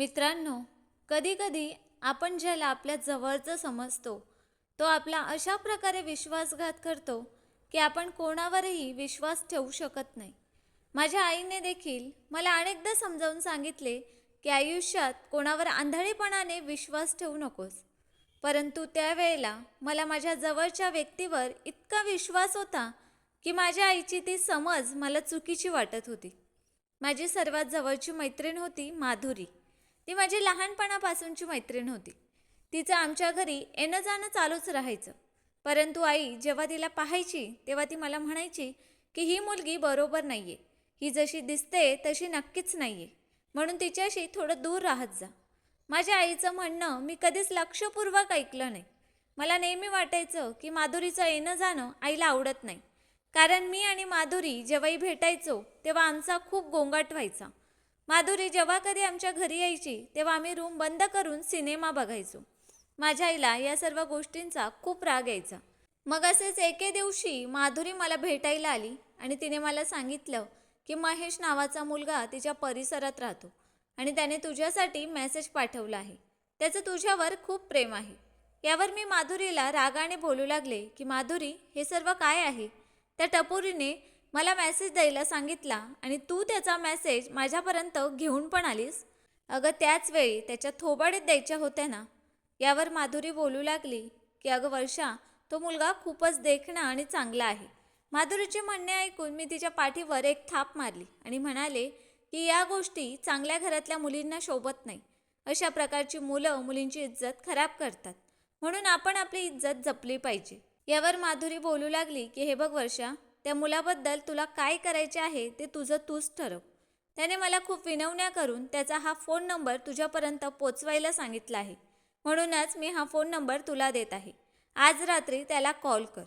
मित्रांनो कधीकधी आपण ज्याला आपल्या जवळचं समजतो तो आपला अशा प्रकारे विश्वासघात करतो की आपण कोणावरही विश्वास ठेवू शकत नाही. माझ्या आईने देखील मला अनेकदा समजावून सांगितले की आयुष्यात कोणावर आंधळेपणाने विश्वास ठेवू नकोस. परंतु त्यावेळेला मला माझ्या जवळच्या व्यक्तीवर इतका विश्वास होता की माझ्या आईची ती समज मला चुकीची वाटत होती. माझी सर्वात जवळची मैत्रीण होती माधुरी. ती माझी लहानपणापासूनची मैत्रीण होती. तिचं आमच्या घरी येणं जाणं चालूच राहायचं. परंतु आई जेव्हा तिला पाहायची तेव्हा ती मला म्हणायची की ही मुलगी बरोबर नाही आहे ही जशी दिसते तशी नक्कीच नाही आहे म्हणून तिच्याशी थोडं दूर राहत जा. माझ्या आईचं म्हणणं मी कधीच लक्षपूर्वक ऐकलं नाही. मला नेहमी वाटायचं की माधुरीचं येणं जाणं आईला आवडत नाही. कारण मी आणि माधुरी जेव्हाही भेटायचो तेव्हा आमचा खूप गोंगाट व्हायचा. माधुरी जेव्हा कधी आमच्या घरी यायची तेव्हा आम्ही रूम बंद करून सिनेमा बघायचो. माझ्या आईला या सर्व गोष्टींचा खूप राग यायचा. मग असेच एके दिवशी माधुरी मला भेटायला आली आणि तिने मला सांगितलं की महेश नावाचा मुलगा तिच्या परिसरात राहतो आणि त्याने तुझ्यासाठी मेसेज पाठवला आहे. त्याचं तुझ्यावर खूप प्रेम आहे. यावर मी माधुरीला रागाने बोलू लागले की माधुरी हे सर्व काय आहे? त्या टपोरीने मला मेसेज द्यायला सांगितला आणि तू त्याचा मेसेज माझ्यापर्यंत घेऊन पण आलीस. अगं त्याच वेळी त्याच्या थोबाडीत द्यायच्या होत्या ना. यावर माधुरी बोलू लागली की अगं वर्षा तो मुलगा खूपच देखणा आणि चांगला आहे. माधुरीचे म्हणणे ऐकून मी तिच्या पाठीवर एक थाप मारली आणि म्हणाले की या गोष्टी चांगल्या घरातल्या मुलींना शोभत नाही. अशा प्रकारची मुलं मुलींची इज्जत खराब करतात. म्हणून आपण आपली इज्जत जपली पाहिजे. यावर माधुरी बोलू लागली की हे बघ वर्षा त्या मुलाबद्दल तुला काय करायचे आहे ते तुझं तूच ठरव. त्याने मला खूप विनवण्या करून त्याचा हा फोन नंबर तुझ्यापर्यंत पोचवायला सांगितला आहे. म्हणूनच मी हा फोन नंबर तुला देत आहे. आज रात्री त्याला कॉल कर.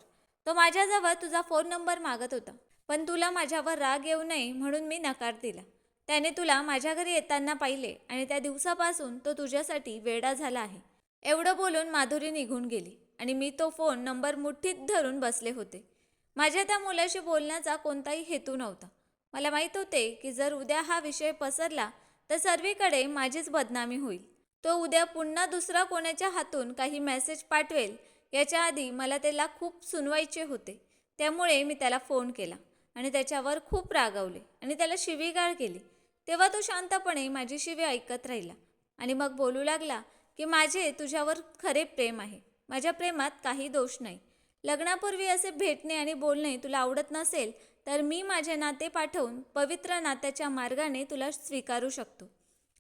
तो माझ्याजवळ तुझा फोन नंबर मागत होता. पण तुला माझ्यावर राग येऊ नये म्हणून मी नकार दिला. त्याने तुला माझ्या घरी येताना पाहिले आणि त्या दिवसापासून तो तुझ्यासाठी वेडा झाला आहे. एवढं बोलून माधुरी निघून गेली आणि मी तो फोन नंबर मुठ्ठीत धरून बसले होते. माझ्या त्या मुलाशी बोलण्याचा कोणताही हेतू नव्हता. मला माहीत होते की जर उद्या हा विषय पसरला तर सर्वीकडे माझीच बदनामी होईल. तो उद्या पुन्हा दुसरा कोणाच्या हातून काही मेसेज पाठवेल याच्या आधी मला त्याला खूप सुनवायचे होते. त्यामुळे मी त्याला फोन केला आणि त्याच्यावर खूप रागावले आणि त्याला शिवीगाळ केली. तेव्हा तो शांतपणे माझी शिवी ऐकत राहिला आणि मग बोलू लागला की माझे तुझ्यावर खरे प्रेम आहे. माझ्या प्रेमात काही दोष नाही. लग्नापूर्वी असे भेटणे आणि बोलणे तुला आवडत नसेल तर मी माझे नाते पाठवून पवित्र नात्याच्या मार्गाने तुला स्वीकारू शकतो.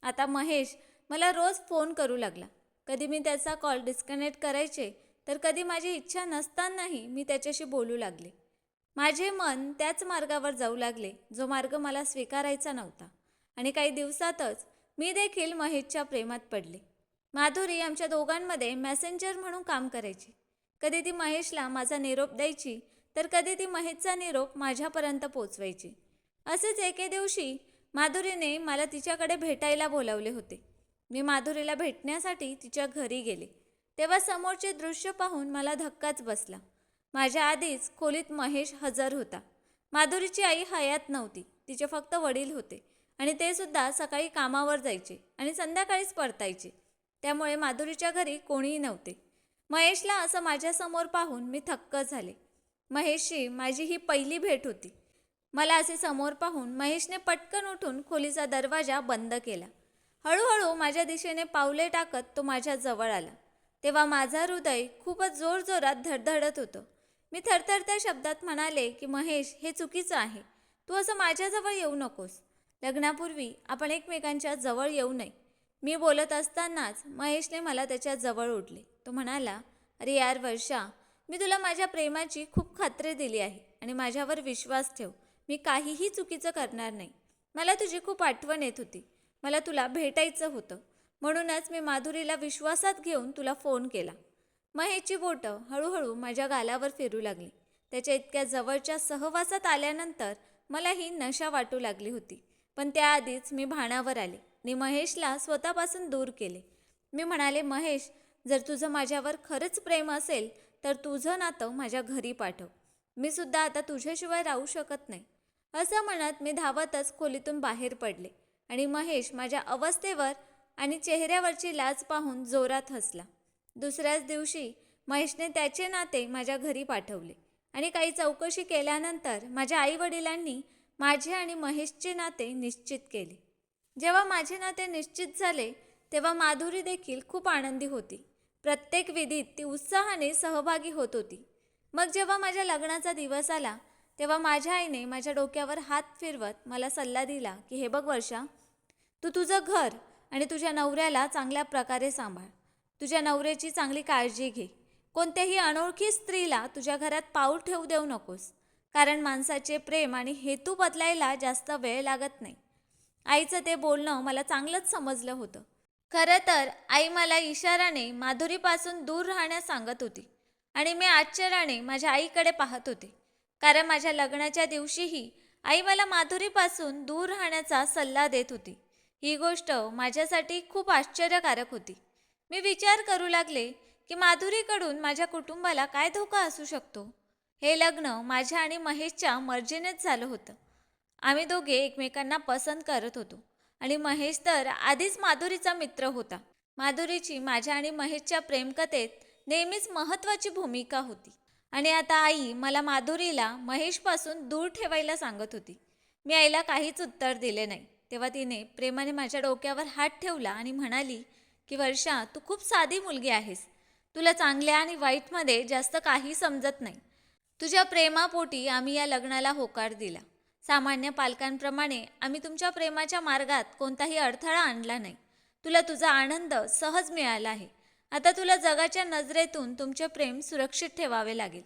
आता महेश मला रोज फोन करू लागला. कधी मी त्याचा कॉल डिस्कनेक्ट करायचे तर कधी माझी इच्छा नसतानाही मी त्याच्याशी बोलू लागले. माझे मन त्याच मार्गावर जाऊ लागले जो मार्ग मला स्वीकारायचा नव्हता. आणि काही दिवसातच मी देखील महेशच्या प्रेमात पडले. माधुरी आमच्या दोघांमध्ये मॅसेंजर म्हणून काम करायची. कधी ती महेशला माझा निरोप द्यायची तर कधी ती महेशचा निरोप माझ्यापर्यंत पोचवायची. असेच एके दिवशी माधुरीने मला तिच्याकडे भेटायला बोलावले होते. मी माधुरीला भेटण्यासाठी तिच्या घरी गेले. तेव्हा समोरचे दृश्य पाहून मला धक्काच बसला. माझ्या आधीच खोलीत महेश हजर होता. माधुरीची आई हयात नव्हती. तिचे फक्त वडील होते आणि ते सुद्धा सकाळी कामावर जायचे आणि संध्याकाळीच परतायचे. त्यामुळे माधुरीच्या घरी कोणीही नव्हते. महेशला असं माझ्यासमोर पाहून मी थक्क झाले. महेशशी माझी ही पहिली भेट होती. मला असे समोर पाहून महेशने पटकन उठून खोलीचा दरवाजा बंद केला. हळूहळू माझ्या दिशेने पावले टाकत तो माझ्या जवळ आला. तेव्हा माझा हृदय खूपच जोरजोरात धडधडत होतं. मी थरथरत्या शब्दात म्हणाले की महेश हे चुकीचं आहे. तू असं माझ्याजवळ येऊ नकोस. लग्नापूर्वी आपण एकमेकांच्या जवळ येऊ नये. मी बोलत असतानाच महेशने मला त्याच्याजवळ ओढले. तो म्हणाला अरे यार वर्षा मी तुला माझ्या प्रेमाची खूप खात्री दिली आहे आणि माझ्यावर विश्वास ठेव. मी काहीही चुकीचं करणार नाही. मला तुझी खूप आठवण येत होती. मला तुला भेटायचं होतं. म्हणूनच मी माधुरीला विश्वासात घेऊन तुला फोन केला. महेशची बोटं हळूहळू माझ्या गालावर फिरू लागली. त्याच्या इतक्या जवळच्या सहवासात आल्यानंतर मला ही नशा वाटू लागली होती. पण त्याआधीच मी भाणावर आले. आणि महेशला स्वतःपासून दूर केले. मी म्हणाले महेश जर तुझं माझ्यावर खरंच प्रेम असेल तर तुझं नातं माझ्या घरी पाठव. मी सुद्धा आता तुझ्याशिवाय राहू शकत नाही. असं म्हणत मी धावतच खोलीतून बाहेर पडले आणि महेश माझ्या अवस्थेवर आणि चेहऱ्यावरची लाज पाहून जोरात हसला. दुसऱ्याच दिवशी महेशने त्याचे नाते माझ्या घरी पाठवले आणि काही चौकशी केल्यानंतर माझ्या आईवडिलांनी माझे आणि महेशचे नाते निश्चित केले. जेव्हा माझे नाते निश्चित झाले तेव्हा माधुरी देखील खूप आनंदी होती. प्रत्येक विधीत ती उत्साहाने सहभागी होत होती. मग जेव्हा माझ्या लग्नाचा दिवस आला तेव्हा माझ्या आईने माझ्या डोक्यावर हात फिरवत मला सल्ला दिला की हे बघ वर्षा तू तुझं घर आणि तुझ्या नवऱ्याला चांगल्या प्रकारे सांभाळ. तुझ्या नवऱ्याची चांगली काळजी घे. कोणत्याही अनोळखी स्त्रीला तुझ्या घरात पाऊल ठेवू देऊ नकोस कारण माणसाचे प्रेम आणि हेतू बदलायला जास्त वेळ लागत नाही. आईचं ते बोलणं मला चांगलंच समजलं होतं. खरं तर आई मला इशाराने माधुरीपासून दूर राहण्यास सांगत होती आणि मी आश्चर्याने माझ्या आईकडे पाहत होते. कारण माझ्या लग्नाच्या दिवशीही आई मला माधुरीपासून दूर राहण्याचा सल्ला देत होती. ही गोष्ट माझ्यासाठी खूप आश्चर्यकारक होती. मी विचार करू लागले की माधुरीकडून माझ्या कुटुंबाला काय धोका असू शकतो? हे लग्न माझ्या आणि महेशच्या मर्जीनेच झालं होतं. आम्ही दोघे एकमेकांना पसंत करत होतो. आणि महेश तर आधीच माधुरीचा मित्र होता. माधुरीची माझ्या आणि महेशच्या प्रेमकथेत नेहमीच महत्त्वाची भूमिका होती. आणि आता आई मला माधुरीला महेशपासून दूर ठेवायला सांगत होती. मी आईला काहीच उत्तर दिले नाही. तेव्हा तिने प्रेमाने माझ्या डोक्यावर हात ठेवला आणि म्हणाली की वर्षा तू खूप साधी मुलगी आहेस. तुला चांगल्या आणि वाईटमध्ये जास्त काही समजत नाही. तुझ्या प्रेमापोटी आम्ही या लग्नाला होकार दिला. सामान्य पालकांप्रमाणे आम्ही तुमच्या प्रेमाच्या मार्गात कोणताही अडथळा आणला नाही. तुला तुझा आनंद सहज मिळाला आहे. आता तुला जगाच्या नजरेतून तुमचे प्रेम सुरक्षित ठेवावे लागेल.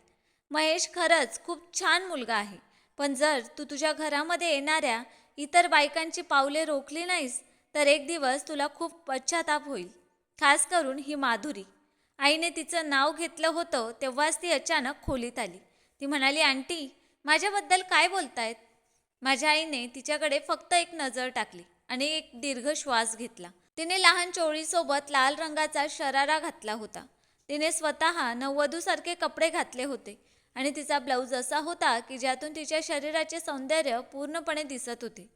महेश खरंच खूप छान मुलगा आहे. पण जर तू तुझ्या घरामध्ये येणाऱ्या इतर बायकांची पावले रोखली नाहीस तर एक दिवस तुला खूप पश्चाताप होईल. खास करून ही माधुरी. आईने तिचं नाव घेतलं होतं तेव्हाच ती अचानक खोलीत आली. ती म्हणाली आंटी माझ्याबद्दल काय बोलतायत? माझ्या आईने तिच्याकडे फक्त एक नजर टाकली आणि एक दीर्घ श्वास घेतला. तिने लहान चोळीसोबत लाल रंगाचा शरारा घातला होता. तिने स्वतः नववधूसारखे कपडे घातले होते आणि तिचा ब्लाऊज असा होता की ज्यातून तिच्या शरीराचे सौंदर्य पूर्णपणे दिसत होते.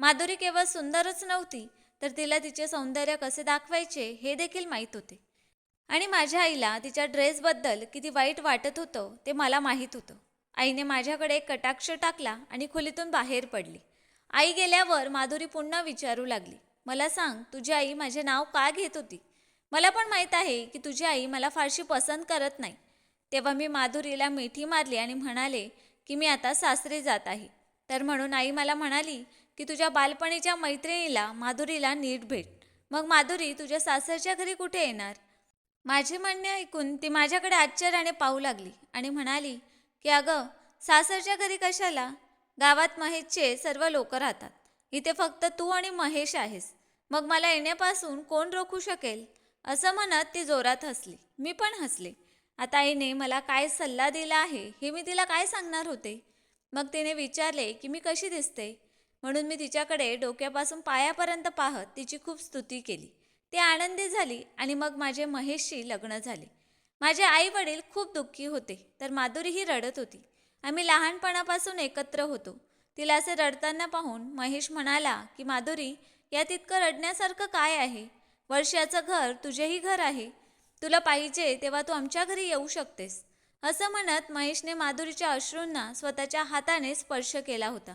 माधुरी केवळ सुंदरच नव्हती तर तिला तिचे सौंदर्य कसे दाखवायचे हे देखील माहीत होते. आणि माझ्या आईला तिच्या ड्रेसबद्दल किती वाईट वाटत होतं ते मला माहीत होतं. आईने माझ्याकडे एक कटाक्ष टाकला आणि खोलीतून बाहेर पडली. आई गेल्यावर माधुरी पुन्हा विचारू लागली. मला सांग तुझी आई माझे नाव का घेत होती? मला पण माहीत आहे की तुझी आई मला फारशी पसंत करत नाही. तेव्हा मी माधुरीला मिठी मारली आणि म्हणाले की मी आता सासरे जात आहे. तर म्हणून आई मला म्हणाली की तुझ्या बालपणीच्या मैत्रिणीला माधुरीला नीट भेट. मग माधुरी तुझ्या सासरच्या घरी कुठे येणार? माझे म्हणणे ऐकून ती माझ्याकडे आश्चर्याने पाहू लागली आणि म्हणाली की अगं सासरच्या घरी कशाला? गावात महेशचे सर्व लोक राहतात. इथे फक्त तू आणि महेश आहेस. मग मला येण्यापासून कोण रोखू शकेल? असं म्हणत ती जोरात हसली. मी पण हसले. आता आईने मला काय सल्ला दिला आहे हे मी तिला काय सांगणार होते? मग तिने विचारले की मी कशी दिसते? म्हणून मी तिच्याकडे डोक्यापासून पायापर्यंत पाहत तिची खूप स्तुती केली. ती आनंदी झाली आणि मग माझे महेशशी लग्न झाले. माझे आई वडील खूप दुःखी होते तर माधुरीही रडत होती. आम्ही लहानपणापासून एकत्र होतो. तिला असे रडताना पाहून महेश म्हणाला की माधुरी यात इतकं रडण्यासारखं काय आहे? वर्षाचं घर तुझेही घर आहे. तुला पाहिजे तेव्हा तू आमच्या घरी येऊ शकतेस. असं म्हणत महेशने माधुरीच्या अश्रूंना स्वतःच्या हाताने स्पर्श केला होता.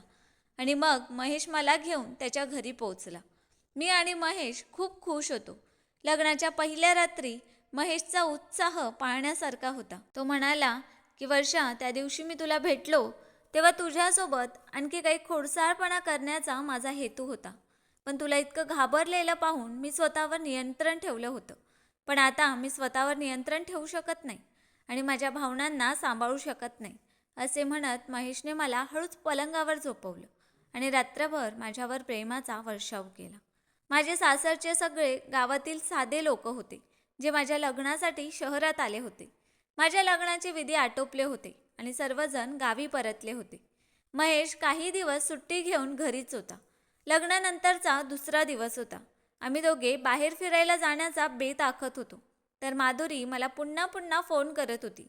आणि मग महेश मला घेऊन त्याच्या घरी पोहोचला. मी आणि महेश खूप खुश होतो. लग्नाच्या पहिल्या रात्री महेशचा उत्साह पाहण्यासारखा होता. तो म्हणाला की वर्षा त्या दिवशी मी तुला भेटलो तेव्हा तुझ्यासोबत आणखी काही खोडसाळपणा करण्याचा माझा हेतू होता. पण तुला इतकं घाबरलेलं पाहून मी स्वतःवर नियंत्रण ठेवलं होतं. पण आता मी स्वतःवर नियंत्रण ठेवू शकत नाही आणि माझ्या भावनांना सांभाळू शकत नाही असे म्हणत महेशने मला हळूच पलंगावर झोपवलं आणि रात्रभर माझ्यावर प्रेमाचा वर्षाव केला. माझे सासरचे सगळे गावातील साधे लोक होते. जे माझ्या लग्नासाठी शहरात आले होते. माझ्या लग्नाचे विधी आटोपले होते आणि सर्वजण गावी परतले होते. महेश काही दिवस सुट्टी घेऊन घरीच होता. लग्नानंतरचा दुसरा दिवस होता. आम्ही दोघे बाहेर फिरायला जाण्याचा बेत आखत होतो. तर माधुरी मला पुन्हा पुन्हा फोन करत होती.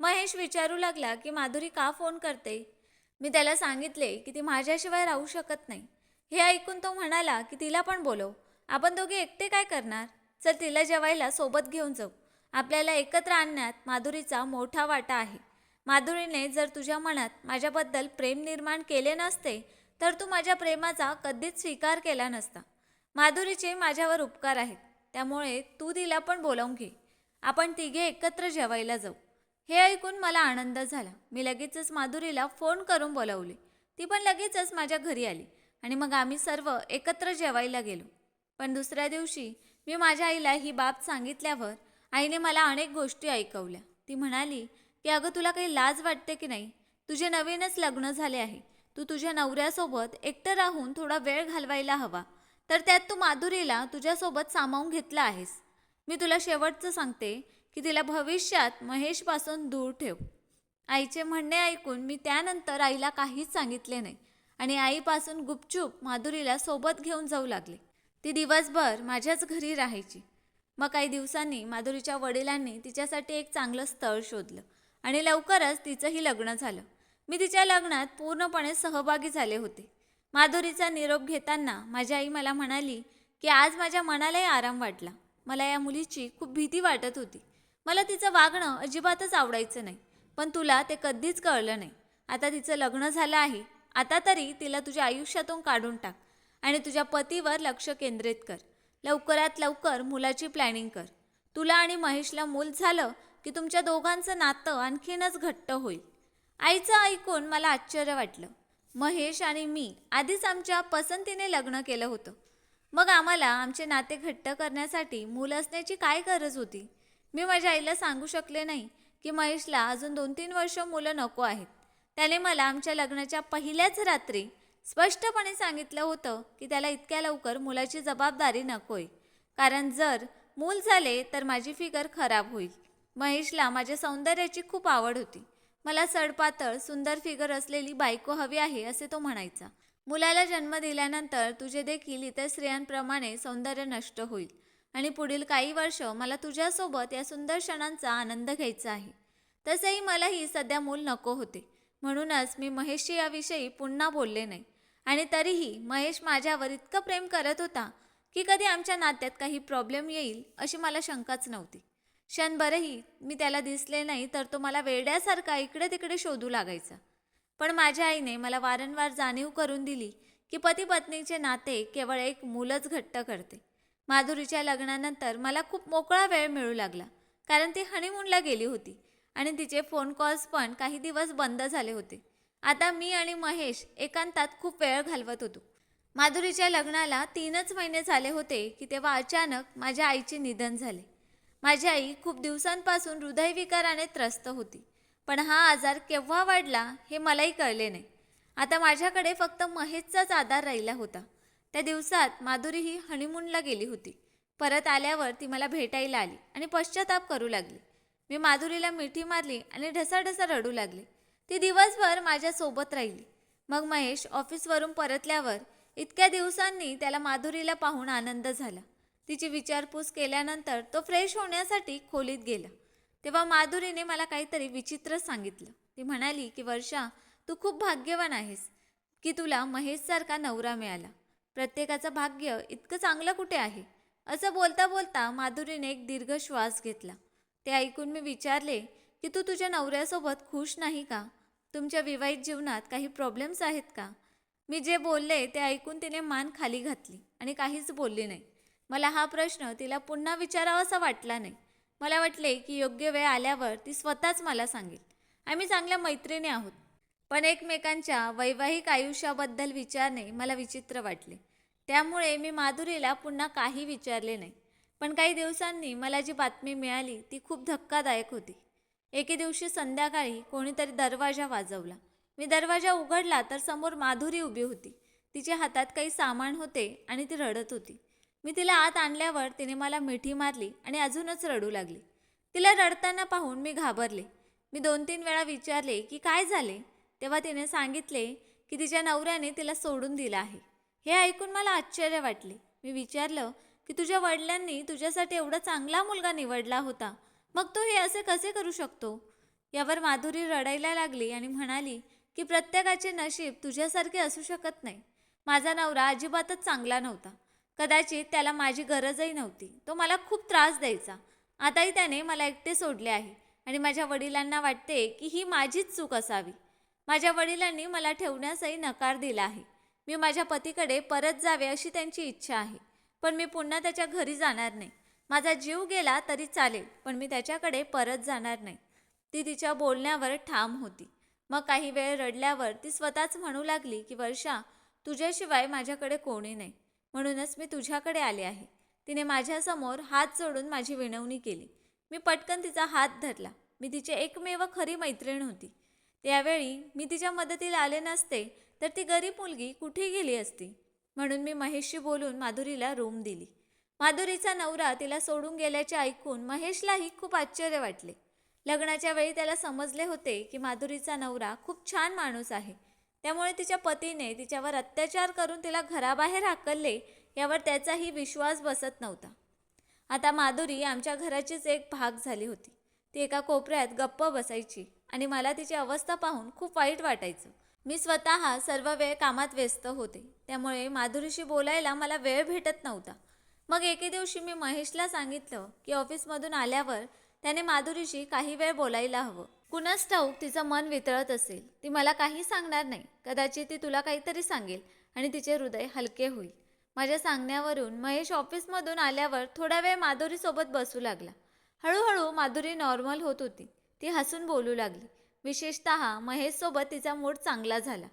महेश विचारू लागला की माधुरी का फोन करते? मी त्याला सांगितले की ती माझ्याशिवाय राहू शकत नाही. हे ऐकून तो म्हणाला की तिला पण बोलव. आपण दोघे एकटे काय करणार? चल तिला जेवायला सोबत घेऊन जाऊ. आपल्याला एकत्र आणण्यात माधुरीचा मोठा वाटा आहे. माधुरीने जर तुझ्या मनात माझ्याबद्दल प्रेम निर्माण केले नसते तर तू माझ्या प्रेमाचा कधीच स्वीकार केला नसता. माधुरीचे माझ्यावर उपकार आहेत त्यामुळे तू तिला पण बोलावून घे. आपण तिघे एकत्र जेवायला जाऊ. हे ऐकून मला आनंद झाला. मी लगेचच माधुरीला फोन करून बोलावले. ती पण लगेचच माझ्या घरी आली आणि मग आम्ही सर्व एकत्र जेवायला गेलो. पण दुसऱ्या दिवशी मी माझ्या आईला ही बाब सांगितल्यावर आईने मला अनेक गोष्टी ऐकवल्या. ती म्हणाली की अगं तुला काही लाज वाटते की नाही? तुझे नवीनच लग्न झाले आहे. तू तुझ्या नवऱ्यासोबत एकटं राहून थोडा वेळ घालवायला हवा. तर त्यात तू माधुरीला तुझ्यासोबत सामावून घेतलं आहेस. मी तुला शेवटचं सांगते की तिला भविष्यात महेशपासून दूर ठेव. आईचे म्हणणे ऐकून मी त्यानंतर आईला काहीच सांगितले नाही आणि आईपासून गुपचूप माधुरीला सोबत घेऊन जाऊ लागले. ती दिवसभर माझ्याच घरी राहायची. मग काही दिवसांनी माधुरीच्या वडिलांनी तिच्यासाठी एक चांगलं स्थळ शोधलं आणि लवकरच तिचंही लग्न झालं. मी तिच्या लग्नात पूर्णपणे सहभागी झाले होते. माधुरीचा निरोप घेताना माझी आई मला म्हणाली की आज माझ्या मनालाही आराम वाटला. मला या मुलीची खूप भीती वाटत होती. मला तिचं वागणं अजिबातच आवडायचं नाही पण तुला ते कधीच कळलं नाही. आता तिचं लग्न झालं आहे. आता तरी तिला तुझ्या आयुष्यातून काढून टाक. आणि तुझ्या पतीवर लक्ष केंद्रित कर. लवकरात लवकर मुलाची प्लॅनिंग कर. तुला आणि महेशला मूल झालं की तुमच्या दोघांचं नातं आणखीनच घट्ट होईल. आईचं ऐकून मला आश्चर्य वाटलं. महेश आणि मी आधीच आमच्या पसंतीने लग्न केलं होतं. मग आम्हाला आमचे नाते घट्ट करण्यासाठी मूल असण्याची काय गरज होती? मी माझ्या आईला सांगू शकले नाही की महेशला अजून दोन तीन वर्ष मुलं नको आहेत. त्याने मला आमच्या लग्नाच्या पहिल्याच रात्री स्पष्टपणे सांगितलं होतं की त्याला इतक्या लवकर मुलाची जबाबदारी नकोय. कारण जर मूल झाले तर माझी फिगर खराब होईल. महेशला माझ्या सौंदर्याची खूप आवड होती. मला सडपातळ सुंदर फिगर असलेली बायको हवी आहे असे तो म्हणायचा. मुलाला जन्म दिल्यानंतर तुझे देखील इतर स्त्रियांप्रमाणे सौंदर्य नष्ट होईल. आणि पुढील काही वर्ष मला तुझ्यासोबत या सुंदर क्षणांचा आनंद घ्यायचा आहे. तसेही मलाही सध्या मूल नको होते. म्हणूनच मी महेशशी याविषयी पुन्हा बोलले नाही. आणि तरीही महेश माझ्यावर इतकं प्रेम करत होता की कधी आमच्या नात्यात काही प्रॉब्लेम येईल अशी मला शंकाच नव्हती. क्षणभरही मी त्याला दिसले नाही तर तो मला वेड्यासारखा इकडे तिकडे शोधू लागायचा. पण माझ्या आईने मला वारंवार जाणीव करून दिली की पती पत्नीचे नाते केवळ एक मुलंच घट्ट करते. माधुरीच्या लग्नानंतर मला खूप मोकळा वेळ मिळू लागला कारण ती हनीमूनला गेली होती आणि तिचे फोन कॉल्स पण काही दिवस बंद झाले होते. आता मी आणि महेश एकांतात खूप वेळ घालवत होतो. माधुरीच्या लग्नाला तीनच महिने झाले होते की तेव्हा अचानक माझ्या आईचे निधन झाले. माझी आई खूप दिवसांपासून हृदयविकाराने त्रस्त होती पण हा आजार केव्हा वाढला हे मलाही कळले नाही. आता माझ्याकडे फक्त महेशचाच आधार राहिला होता. त्या दिवसात माधुरी ही हनीमूनला गेली होती. परत आल्यावर ती मला भेटायला आली आणि पश्चाताप करू लागली. मी माधुरीला मिठी मारली आणि ढसाढसा रडू लागले. ती दिवसभर माझ्यासोबत राहिली. मग महेश ऑफिसवरून परतल्यावर इतक्या दिवसांनी त्याला माधुरीला पाहून आनंद झाला. तिची विचारपूस केल्यानंतर तो फ्रेश होण्यासाठी खोलीत गेला. तेव्हा माधुरीने मला काहीतरी विचित्र सांगितलं. ती म्हणाली की वर्षा तू खूप भाग्यवान आहेस की तुला महेशसारखा नवरा मिळाला. प्रत्येकाचं भाग्य इतकं चांगलं कुठे आहे? असं बोलता बोलता माधुरीने एक दीर्घ श्वास घेतला. ते ऐकून मी विचारले की तू तुझ्या नवऱ्यासोबत खुश नाही का? तुमच्या विवाहित जीवनात काही प्रॉब्लेम्स आहेत का? मी जे बोलले ते ऐकून तिने मान खाली घातली आणि काहीच बोलली नाही. मला हा प्रश्न तिला पुन्हा विचारावासा वाटला नाही. मला वाटले की योग्य वेळ आल्यावर ती स्वतःच मला सांगेल. आम्ही चांगल्या मैत्रिणी आहोत. पण एकमेकांच्या वैवाहिक आयुष्याबद्दल विचारणे मला विचित्र वाटले. त्यामुळे मी माधुरीला पुन्हा काही विचारले नाही. पण काही दिवसांनी मला जी बातमी मिळाली ती खूप धक्कादायक होती. एके दिवशी संध्याकाळी कोणीतरी दरवाजा वाजवला. मी दरवाजा उघडला तर समोर माधुरी उभी होती. तिच्या हातात काही सामान होते आणि ती रडत होती. मी तिला आत आणल्यावर तिने मला मिठी मारली आणि अजूनच रडू लागली. तिला रडताना पाहून मी घाबरले. मी दोन तीन वेळा विचारले की काय झाले? तेव्हा तिने सांगितले की तिच्या नवऱ्याने तिला सोडून दिलं आहे. हे ऐकून मला आश्चर्य वाटले. मी विचारलं की तुझ्या वडिलांनी तुझ्यासाठी एवढा चांगला मुलगा निवडला होता. मग तो हे असे कसे करू शकतो? यावर माधुरी रडायला लागली आणि म्हणाली की प्रत्येकाचे नशीब तुझ्यासारखे असू शकत नाही. माझा नवरा अजिबातच चांगला नव्हता. कदाचित त्याला माझी गरजही नव्हती. तो मला खूप त्रास द्यायचा. आताही त्याने मला एकटे सोडले आहे आणि माझ्या वडिलांना वाटते की ही माझीच चूक असावी. माझ्या वडिलांनी मला ठेवण्यासही नकार दिला आहे. मी माझ्या पतीकडे परत जावे अशी त्यांची इच्छा आहे. पण मी पुन्हा त्याच्या घरी जाणार नाही. माझा जीव गेला तरी चालेल पण मी त्याच्याकडे परत जाणार नाही. ती तिच्या बोलण्यावर ठाम होती. मग काही वेळ रडल्यावर ती स्वतःच म्हणू लागली की वर्षा तुझ्याशिवाय माझ्याकडे कोणी नाही. म्हणूनच मी तुझ्याकडे आले आहे. तिने माझ्यासमोर हात जोडून माझी विनवणी केली. मी पटकन तिचा हात धरला. मी तिची एकमेव खरी मैत्रीण होती. त्यावेळी मी तिच्या मदतीला आले नसते तर ती गरीब मुलगी कुठे गेली असती? म्हणून मी महेशशी बोलून माधुरीला रूम दिली. माधुरीचा नवरा तिला सोडून गेल्याचे ऐकून महेशलाही खूप आश्चर्य वाटले. लग्नाच्या वेळी त्याला समजले होते की माधुरीचा नवरा खूप छान माणूस आहे. त्यामुळे तिच्या पतीने तिच्यावर अत्याचार करून तिला घराबाहेर हाकलले यावर त्याचाही विश्वास बसत नव्हता. आता माधुरी आमच्या घराचीच एक भाग झाली होती. ती एका कोपऱ्यात गप्प बसायची आणि मला तिची अवस्था पाहून खूप वाईट वाटायचं. मी स्वतः सर्व वेळ कामात व्यस्त होते. त्यामुळे माधुरीशी बोलायला मला वेळ भेटत नव्हता. मग एके दिवशी मी महेशला सांगितलं की ऑफिसमधून आल्यावर त्याने माधुरीशी काही वेळ बोलायला हवं. कुणास ठाऊक तिचं मन वितळत असेल. ती मला काही सांगणार नाही. कदाचित ती तुला काहीतरी सांगेल आणि तिचे हृदय हलके होईल. माझ्या सांगण्यावरून महेश ऑफिसमधून आल्यावर थोडा वेळ माधुरीसोबत बसू लागला. हळूहळू माधुरी नॉर्मल होत होती. ती हसून बोलू लागली. विशेषत महेशसोबत तिचा मूड चांगला झाला.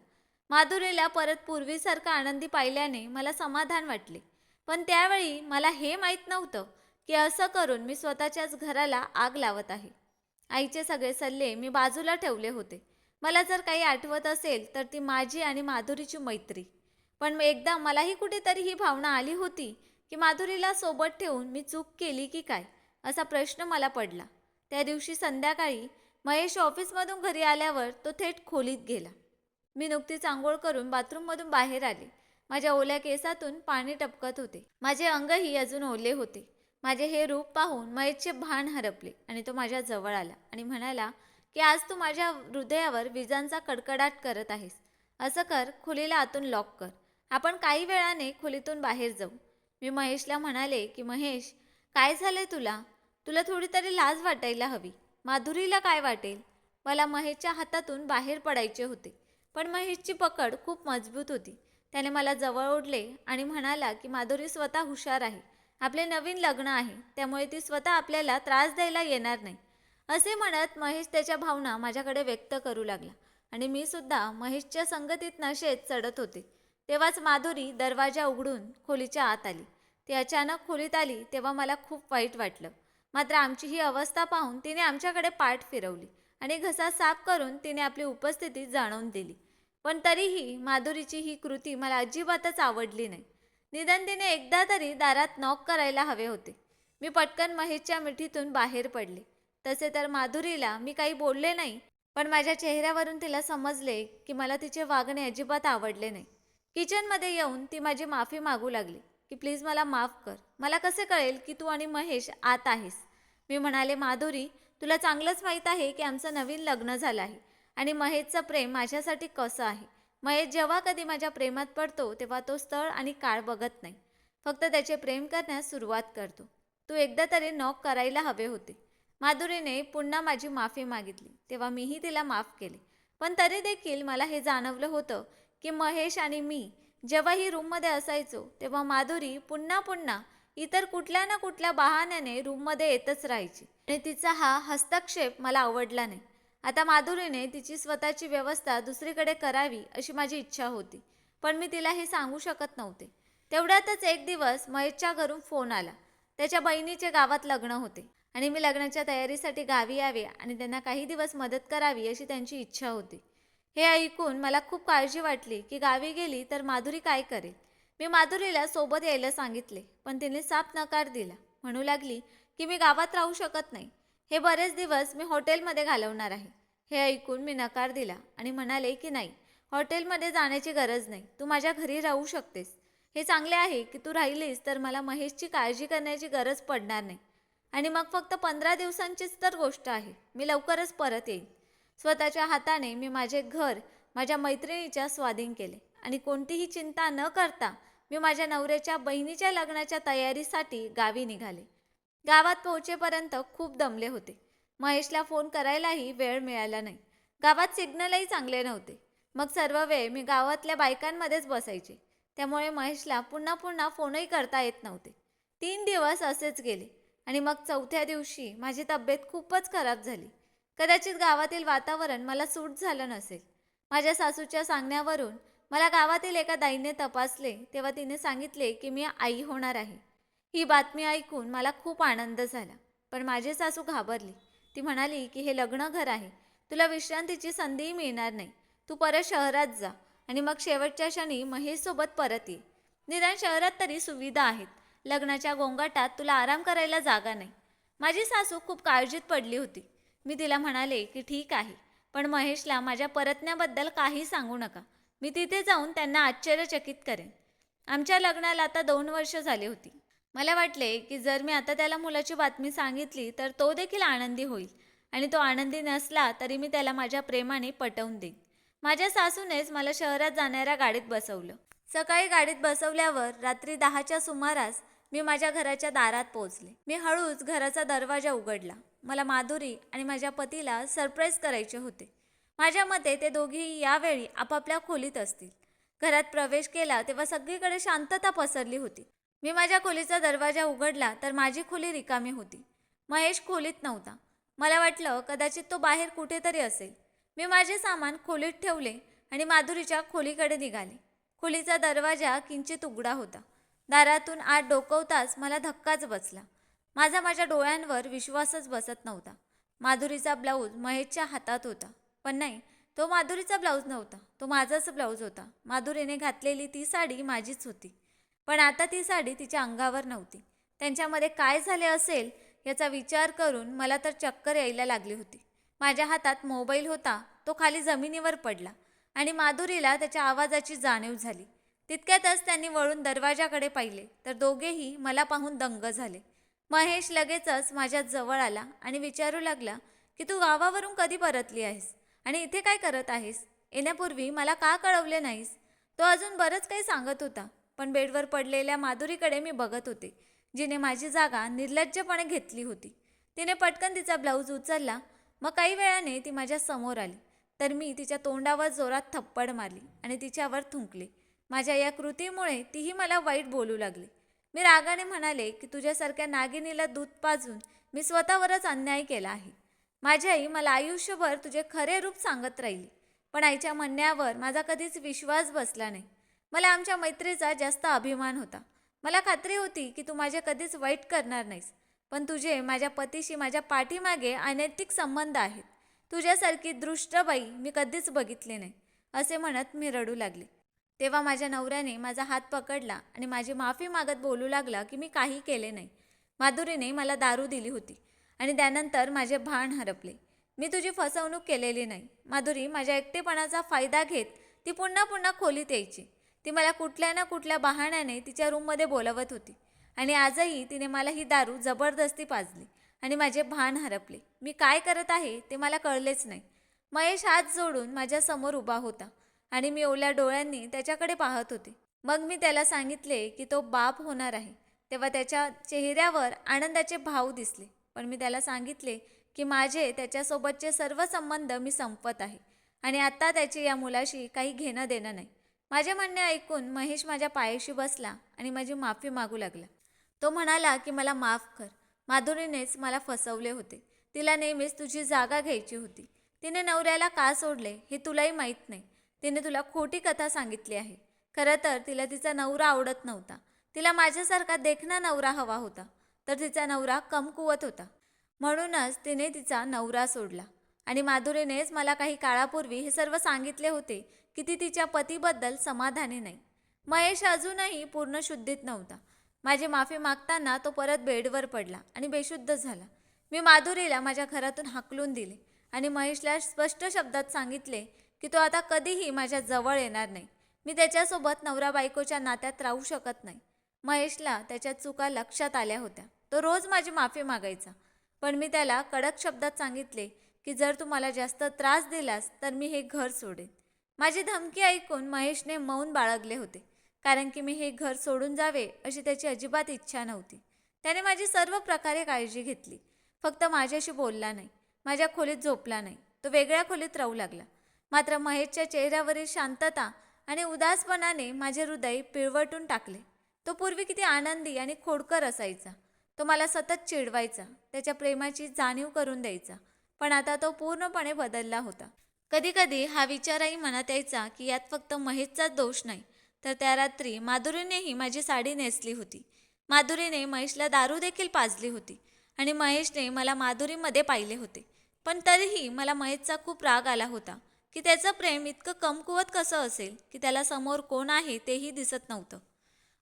माधुरीला परत पूर्वीसारखा आनंदी पाहिल्याने मला समाधान वाटले. पण त्यावेळी मला हे माहीत नव्हतं की असं करून मी स्वतःच्याच घराला आग लावत आहे. आईचे सगळे सल्ले मी बाजूला ठेवले होते. मला जर काही आठवत असेल तर ती माझी आणि माधुरीची मैत्री. पण एकदा मलाही कुठेतरी ही भावना आली होती की माधुरीला सोबत ठेवून मी चूक केली की काय असा प्रश्न मला पडला. त्या दिवशी संध्याकाळी महेश ऑफिसमधून घरी आल्यावर तो थेट खोलीत गेला. मी नुकतीच आंघोळ करून बाथरूममधून बाहेर आले. माझ्या ओल्या केसातून पाणी टपकत होते. माझे अंगही अजून ओले होते. माझे हे रूप पाहून महेशचे भान हरपले आणि तो माझ्या जवळ आला आणि म्हणाला की आज तू माझ्या हृदयावर विजांचा कडकडाट करत आहेस. असं कर खोलीला आतून लॉक कर. आपण काही वेळाने खोलीतून बाहेर जाऊ. मी महेशला म्हणाले की महेश काय झालंय तुला? तुला थोडी तरी लाज वाटायला हवी. माधुरीला काय वाटेल? मला महेशच्या हातातून बाहेर पडायचे होते. पण महेशची पकड खूप मजबूत होती. त्याने मला जवळ ओढले आणि म्हणाला की माधुरी स्वतः हुशार आहे. आपले नवीन लग्न आहे. त्यामुळे ती स्वतः आपल्याला त्रास द्यायला येणार नाही. असे म्हणत महेश त्याच्या भावना माझ्याकडे व्यक्त करू लागला आणि मी सुद्धा महेशच्या संगतीत नशेत चढत होते. तेव्हाच माधुरी दरवाजा उघडून खोलीच्या आत आली. ती अचानक खोलीत आली तेव्हा मला खूप वाईट वाटलं. मात्र आमची ही अवस्था पाहून तिने आमच्याकडे पाठ फिरवली आणि घसा साफ करून तिने आपली उपस्थिती जाणवून दिली. पण तरीही माधुरीची ही कृती मला अजिबातच आवडली नाही. निदान तिने एकदा तरी दारात नॉक करायला हवे होते. मी पटकन महेशच्या मिठीतून बाहेर पडले. तसे तर माधुरीला मी काही बोलले नाही पण माझ्या चेहऱ्यावरून तिला समजले की मला तिचे वागणे अजिबात आवडले नाही. किचनमध्ये येऊन ती माझी माफी मागू लागली की प्लीज मला माफ कर. मला कसे कळेल की तू आणि महेश आत आहेस? मी म्हणाले माधुरी तुला चांगलंच माहीत आहे की आमचं नवीन लग्न झालं आहे. आणि महेशचं प्रेम माझ्यासाठी कसं आहे? महेश जेव्हा कधी माझ्या प्रेमात पडतो तेव्हा तो स्थळ आणि काळ बघत नाही. फक्त त्याचे प्रेम करण्यास सुरुवात करतो. तू एकदा तरी नॉक करायला हवे होते. माधुरीने पुन्हा माझी माफी मागितली. तेव्हा मीही तिला माफ केले. पण तरी देखील मला हे जाणवलं होतं की महेश आणि मी जेव्हा ही रूममध्ये असायचो तेव्हा माधुरी पुन्हा पुन्हा इतर कुठल्या ना कुठल्या बहाण्याने रूममध्ये येतच राहायची. आणि तिचा हा हस्तक्षेप मला आवडला नाही. आता माधुरीने तिची स्वतःची व्यवस्था दुसरीकडे करावी अशी माझी इच्छा होती पण मी तिला हे सांगू शकत नव्हते. तेवढ्यातच एक दिवस महेशच्या घरून फोन आला. त्याच्या बहिणीचे गावात लग्न होते आणि मी लग्नाच्या तयारीसाठी गावी यावे आणि त्यांना काही दिवस मदत करावी अशी त्यांची इच्छा होती. हे ऐकून मला खूप काळजी वाटली की गावी गेली तर माधुरी काय करेल? मी माधुरीला सोबत यायला सांगितले पण तिने साप नकार दिला. म्हणू लागली की मी गावात राहू शकत नाही. हे बरेच दिवस मी हॉटेलमध्ये घालवणार आहे. हे ऐकून मी नकार दिला आणि म्हणाले की नाही हॉटेलमध्ये जाण्याची गरज नाही तू माझ्या घरी राहू शकतेस. हे चांगले आहे की तू राहिलीस तर मला महेशची काळजी करण्याची गरज पडणार नाही. आणि मग फक्त पंधरा दिवसांचीच तर गोष्ट आहे मी लवकरच परत येईन. स्वतःच्या हाताने मी माझे घर माझ्या मैत्रिणीच्या स्वाधीन केले आणि कोणतीही चिंता न करता मी माझ्या नवऱ्याच्या बहिणीच्या लग्नाच्या तयारीसाठी गावी निघाले. गावात पोहोचेपर्यंत खूप दमले होते. महेशला फोन करायलाही वेळ मिळाला नाही. गावात सिग्नलही चांगले नव्हते. मग सर्व वेळ मी गावातल्या बायकांमध्येच बसायचे. त्यामुळे महेशला पुन्हा पुन्हा फोनही करता येत नव्हते. तीन दिवस असेच गेले आणि मग चौथ्या दिवशी माझी तब्येत खूपच खराब झाली. कदाचित गावातील वातावरण मला सूट झालं नसेल. माझ्या सासूच्या सांगण्यावरून मला गावातील एका दाईने तपासले तेव्हा तिने सांगितले की मी आई होणार आहे. ही बातमी ऐकून मला खूप आनंद झाला. पण माझी सासू घाबरली. ती म्हणाली की हे लग्न घर आहे. तुला विश्रांतीची संधीही मिळणार नाही. तू परत शहरात जा आणि मग शेवटच्या क्षणी महेशसोबत परत ये. निदान शहरात तरी सुविधा आहेत. लग्नाच्या गोंगाटात तुला आराम करायला जागा नाही. माझी सासू खूप काळजीत पडली होती. मी तिला म्हणाले की ठीक आहे. पण महेशला माझ्या परतण्याबद्दल काही सांगू नका. मी तिथे जाऊन त्यांना आश्चर्यचकित करेन. आमच्या लग्नाला आता दोन वर्ष झाली होती. मला वाटले की जर मी आता त्याला मुलाची बातमी सांगितली तर तो देखील आनंदी होईल. आणि तो आनंदी नसला तरी मी त्याला माझ्या प्रेमाने पटवून देईन. माझ्या सासूनेच मला शहरात जाणाऱ्या गाडीत बसवलं. सकाळी गाडीत बसवल्यावर रात्री दहाच्या सुमारास मी माझ्या घराच्या दारात पोहोचले. मी हळूच घराचा दरवाजा उघडला. मला माधुरी आणि माझ्या पतीला सरप्राईज करायचे होते. माझ्या मते ते दोघेही यावेळी आपापल्या खोलीत असतील. घरात प्रवेश केला तेव्हा सगळीकडे शांतता पसरली होती. मी माझ्या खोलीचा दरवाजा उघडला तर माझी खोली रिकामी होती. महेश खोलीत नव्हता. मला वाटलं कदाचित तो बाहेर कुठेतरी असेल. मी माझे सामान खोलीत ठेवले आणि माधुरीच्या खोलीकडे निघाले. खोलीचा दरवाजा किंचित उघडा होता. दारातून आत डोकवताच मला धक्काच बसला. माझा माझ्या डोळ्यांवर विश्वासच बसत नव्हता. माधुरीचा ब्लाऊज महेशच्या हातात होता. पण नाही तो माधुरीचा ब्लाऊज नव्हता. तो माझाच ब्लाऊज होता. माधुरीने घातलेली ती साडी माझीच होती. पण आता ती साडी तिच्या अंगावर नव्हती. त्यांच्यामध्ये काय झाले असेल याचा विचार करून मला तर चक्कर यायला लागली होती. माझ्या हातात मोबाईल होता तो खाली जमिनीवर पडला आणि माधुरीला त्याच्या आवाजाची जाणीव झाली. तितक्यातच त्यांनी वळून दरवाजाकडे पाहिले तर दोघेही मला पाहून दंग झाले. महेश लगेचच माझ्या जवळ आला आणि विचारू लागला की तू गावावरून कधी परतली आहेस आणि इथे काय करत आहेस? येण्यापूर्वी मला का कळवले नाहीस? तो अजून बरंच काही सांगत होता. पण बेडवर पडलेल्या माधुरीकडे मी बघत होते जिने माझी जागा निर्लज्जपणे घेतली होती. तिने पटकन तिचा ब्लाऊज उचलला मग काही वेळाने ती माझ्यासमोर आली. तर मी तिच्या तोंडावर जोरात थप्पड मारली आणि तिच्यावर थुंकले. माझ्या या कृतीमुळे तीही मला वाईट बोलू लागली. मी रागाने म्हणाले की तुझ्यासारख्या नागिनीला दूध पाजून मी स्वतःवरच अन्याय केला आहे. माझी आई मला आयुष्यभर तुझे खरे रूप सांगत राहिली पण आईच्या म्हणण्यावर माझा कधीच विश्वास बसला नाही. मला आमच्या मैत्रीचा जास्त अभिमान होता. मला खात्री होती की तू माझे कधीच वाईट करणार नाहीस पण तुझे माझ्या पतीशी माझ्या पाठीमागे अनैतिक संबंध आहेत. तुझ्यासारखी दृष्टबाई मी कधीच बघितली नाही असे म्हणत मी रडू लागले. तेव्हा माझ्या नवऱ्याने माझा हात पकडला आणि माझी माफी मागत बोलू लागला की मी काही केले नाही. माधुरीने मला दारू दिली होती आणि त्यानंतर माझे भान हरपले. मी तुझी फसवणूक केलेली नाही. माधुरी माझ्या एकटेपणाचा फायदा घेत ती पुन्हा पुन्हा खोलीत यायची. ती मला कुठल्या ना कुठल्या बहाण्याने तिच्या रूममध्ये बोलवत होती. आणि आजही तिने मला ही दारू जबरदस्ती पाजली आणि माझे भान हरपले. मी काय करत आहे ते मला कळलेच नाही. महेश हात जोडून माझ्यासमोर उभा होता आणि मी ओल्या डोळ्यांनी त्याच्याकडे पाहत होते. मग मी त्याला सांगितले की तो बाप होणार आहे. तेव्हा त्याच्या चेहऱ्यावर आनंदाचे भाव दिसले. पण मी त्याला सांगितले की माझे त्याच्यासोबतचे सर्व संबंध मी संपवत आहे. आणि आता त्याचे या मुलाशी काही घेणं देणं नाही. माझे म्हणणे ऐकून महेश माझ्या पायाशी बसला आणि माझी माफी मागू लागला. तो म्हणाला की मला माफ कर. माधुरीनेच मला फसवले होते. तिला नेहमीच तुझी जागा घ्यायची होती. तिने नवऱ्याला का सोडले हे तुलाही माहीत नाही. तिने तुला खोटी कथा सांगितली आहे. खरं तर तिला तिचा नवरा आवडत नव्हता. तिला माझ्यासारखा देखणा नवरा हवा होता. तर तिचा नवरा कमकुवत होता. म्हणूनच तिने तिचा नवरा सोडला. आणि माधुरीनेच मला काही काळापूर्वी हे सर्व सांगितले होते की ती तिच्या पतीबद्दल समाधानी नाही. महेश अजूनही पूर्ण शुद्धीत नव्हता. माझी माफी मागताना तो परत बेडवर पडला आणि बेशुद्ध झाला. मी माधुरीला माझ्या घरातून हाकलून दिले आणि महेशला स्पष्ट शब्दात सांगितले की तो आता कधीही माझ्या जवळ येणार नाही. मी त्याच्यासोबत नवरा बायकोच्या नात्यात राहू शकत नाही. महेशला त्याच्या चुका लक्षात आल्या होत्या. तो रोज माझी माफी मागायचा. पण मी त्याला कडक शब्दात सांगितले की जर तू मला जास्त त्रास दिलास तर मी हे घर सोडेन. माझी धमकी ऐकून महेशने मौन बाळगले होते कारण की मी हे घर सोडून जावे अशी त्याची अजिबात इच्छा नव्हती. त्याने माझी सर्व प्रकारे काळजी घेतली. फक्त माझ्याशी बोलला नाही माझ्या खोलीत झोपला नाही तो वेगळ्या खोलीत राहू लागला. मात्र महेशच्या चेहऱ्यावरील शांतता आणि उदासपणाने माझे हृदय पिळवटून टाकले. तो पूर्वी किती आनंदी आणि खोडकर असायचा. तो मला सतत चिडवायचा त्याच्या प्रेमाची जाणीव करून द्यायचा. पण आता तो पूर्णपणे बदलला होता. कधीकधी हा विचारही मनात यायचा की यात फक्त महेशचाच दोष नाही तर त्या रात्री माधुरीनेही माझी साडी नेसली होती. माधुरीने महेशला दारू देखील पाजली होती आणि महेशने मला माधुरीमध्ये पाहिले होते. पण तरीही मला महेशचा खूप राग आला होता की त्याचं प्रेम इतकं कमकुवत कसं असेल की त्याला समोर कोण आहे तेही दिसत नव्हतं.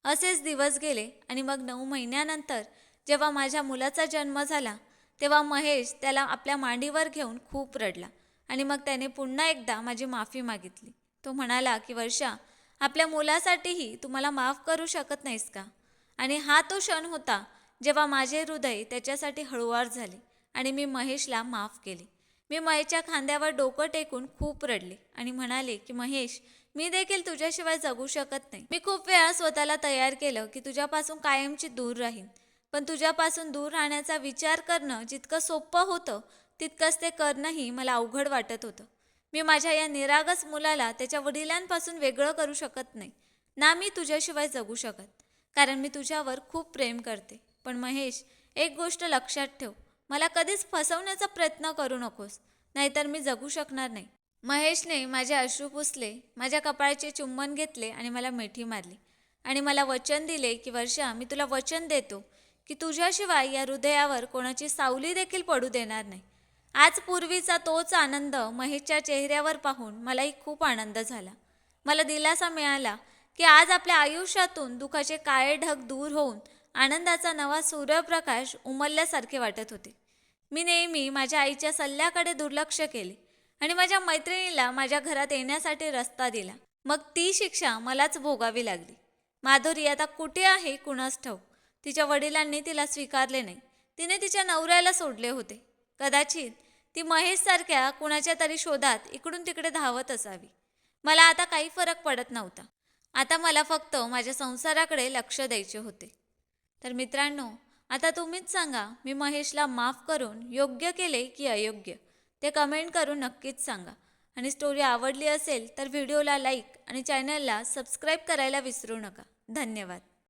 असेच दिवस गेले आणि मग नऊ महिन्यानंतर जेव्हा माझ्या मुलाचा जन्म झाला तेव्हा महेश त्याला आपल्या मांडीवर घेऊन खूप रडला आणि मग त्याने पुन्हा एकदा माझी माफी मागितली. तो म्हणाला की वर्षा आपल्या मुलासाठीही तू मला माफ करू शकत नाहीस का? आणि हा तो क्षण होता जेव्हा माझे हृदय त्याच्यासाठी हळुवार झाले आणि मी महेशला माफ केले. मी महेशच्या खांद्यावर डोकं टेकून खूप रडले आणि म्हणाले की महेश मी देखील तुझ्याशिवाय जगू शकत नाही. मी खूप वेळा स्वतःला तयार केलं की तुझ्यापासून कायमची दूर राहीन. पण तुझ्यापासून दूर राहण्याचा विचार करणं जितकं सोपं होतं तितकंच ते करणंही मला अवघड वाटत होतं. मी माझ्या या निरागस मुलाला त्याच्या वडिलांपासून वेगळं करू शकत नाही. ना मी तुझ्याशिवाय जगू शकत कारण मी तुझ्यावर खूप प्रेम करते. पण महेश एक गोष्ट लक्षात ठेव मला कधीच फसवण्याचा प्रयत्न करू नकोस नाहीतर मी जगू शकणार नाही. महेशने माझे अश्रू पुसले माझ्या कपाळाचे चुंबन घेतले आणि मला मिठी मारली. आणि मला वचन दिले की वर्षा मी तुला वचन देतो. की तुझ्याशिवाय या हृदयावर कोणाची सावली देखील पडू देणार नाही. आज पूर्वीचा तोच आनंद महेशच्या चेहऱ्यावर पाहून मलाही खूप आनंद झाला. मला दिलासा मिळाला की आज आपल्या आयुष्यातून दुःखाचे काळे ढग दूर होऊन आनंदाचा नवा सूर्यप्रकाश उमलल्यासारखे वाटत होते. मी नेहमी माझ्या आईच्या सल्ल्याकडे दुर्लक्ष केले आणि माझ्या मैत्रिणीला माझ्या घरात येण्यासाठी रस्ता दिला. मग ती शिक्षा मलाच भोगावी लागली. माधुरी आता कुठे आहे कुणास ठाऊक? तिच्या वडिलांनी तिला स्वीकारले नाही. तिने तिच्या नवऱ्याला सोडले होते. कदाचित ती महेशसारख्या कुणाच्या तरी शोधात इकडून तिकडे धावत असावी. मला आता काही फरक पडत नव्हता. आता मला फक्त माझ्या संसाराकडे लक्ष द्यायचे होते. तर मित्रांनो आता तुम्हीच सांगा मी महेशला माफ करून योग्य केले की अयोग्य? ते कमेंट करून नक्कीच सांगा. आणि स्टोरी आवडली असेल तर व्हिडिओला लाईक आणि चॅनलला सबस्क्राईब करायला विसरू नका. धन्यवाद.